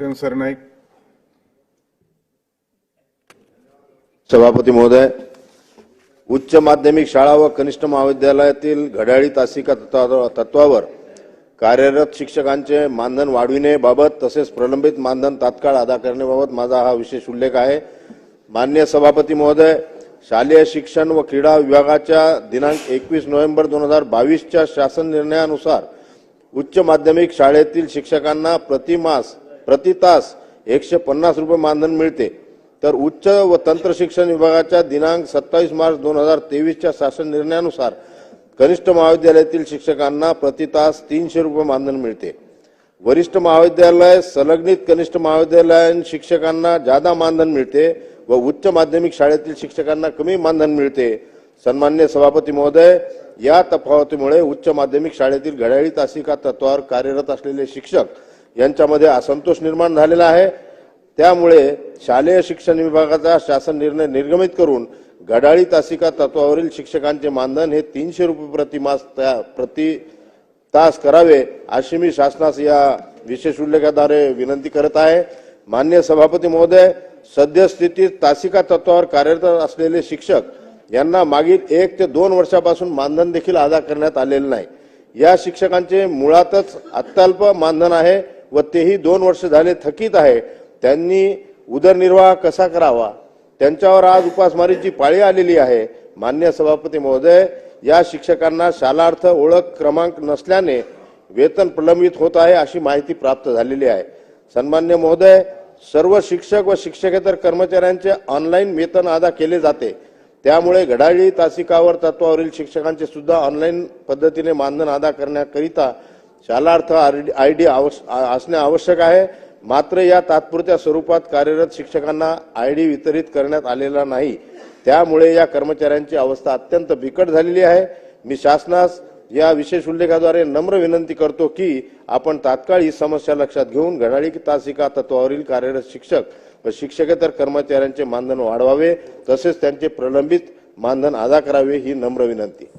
किरण सरनाईक सभापती महोदय उच्च माध्यमिक शाळा व कनिष्ठ महाविद्यालयातील घड्याळी तासिका तत्वावर कार्यरत शिक्षकांचे मानधन वाढविण्याबाबत तसेच प्रलंबित मानधन तात्काळ अदा करण्याबाबत माझा हा विशेष उल्लेख आहे. मान्य सभापती महोदय शालेय शिक्षण व क्रीडा विभागाच्या दिनांक एकवीस नोव्हेंबर दोन हजार बावीसच्या शासन निर्णयानुसार उच्च माध्यमिक शाळेतील शिक्षकांना प्रतिमास प्रति तास एकशे पन्नास रुपये मानधन मिळते. तर उच्च व तंत्र शिक्षण विभागाच्या दिनांक सत्तावीस मार्च दोन हजार तेवीसच्या शासन निर्णयानुसार कनिष्ठ महाविद्यालयातील शिक्षकांना प्रति तास तीनशे रुपये मानधन मिळते. वरिष्ठ महाविद्यालय संलग्नित कनिष्ठ महाविद्यालयीन शिक्षकांना जादा मानधन मिळते व उच्च माध्यमिक शाळेतील शिक्षकांना कमी मानधन मिळते. सन्मान्य सभापती महोदय या तफावतीमुळे उच्च माध्यमिक शाळेतील घड्याळी तासिका तत्वावर कार्यरत असलेले शिक्षक यांच्यामध्ये असंतोष निर्माण झालेला आहे. त्यामुळे शालेय शिक्षण विभागाचा शासन निर्णय निर्गमित करून घडाळी तासिका तत्वावरील शिक्षकांचे मानधन हे तीनशे रुपये प्रतिमास त्या- प्रति तास करावे अशी मी शासनास या विशेष उल्लेखाद्वारे विनंती करत आहे. मान्य सभापती महोदय सद्यस्थितीत तासिका तत्वावर कार्यरत असलेले शिक्षक यांना मागील एक ते दोन वर्षापासून मानधन देखील अदा करण्यात आलेले नाही. या शिक्षकांचे मुळातच अत्यल्प मानधन आहे. व तेही दोन वर्ष झाले थकीत आहे. त्यांनी उदरनिर्वाह कसा करावा? त्यांच्यावर आज उपासमारीची पाळी आलेली आहे. मान्य सभापती महोदय या शिक्षकांना शालार्थ ओळख क्रमांक नसल्याने वेतन प्रलंबित होत आहे अशी माहिती प्राप्त झालेली आहे. सन्मान्य महोदय सर्व शिक्षक व शिक्षकेतर कर्मचाऱ्यांचे ऑनलाईन वेतन अदा केले जाते. त्यामुळे घडाळी तासिकावर तत्वावरील शिक्षकांचे सुद्धा ऑनलाईन पद्धतीने मानधन अदा करण्याकरिता शालार्थ आय डी असणे आवश्यक आहे. मात्र या तात्पुरत्या स्वरूपात कार्यरत शिक्षकांना आय डी वितरित करण्यात आलेला नाही. त्यामुळे या कर्मचाऱ्यांची अवस्था अत्यंत बिकट झालेली आहे. मी शासनास या विशेष उल्लेखाद्वारे नम्र विनंती करतो की आपण तात्काळ ही समस्या लक्षात घेऊन घडाळी तासिका तत्वावरील कार्यरत शिक्षक व शिक्षकेतर कर्मचाऱ्यांचे मानधन वाढवावे. तसेच त्यांचे प्रलंबित मानधन अदा करावे ही नम्र विनंती.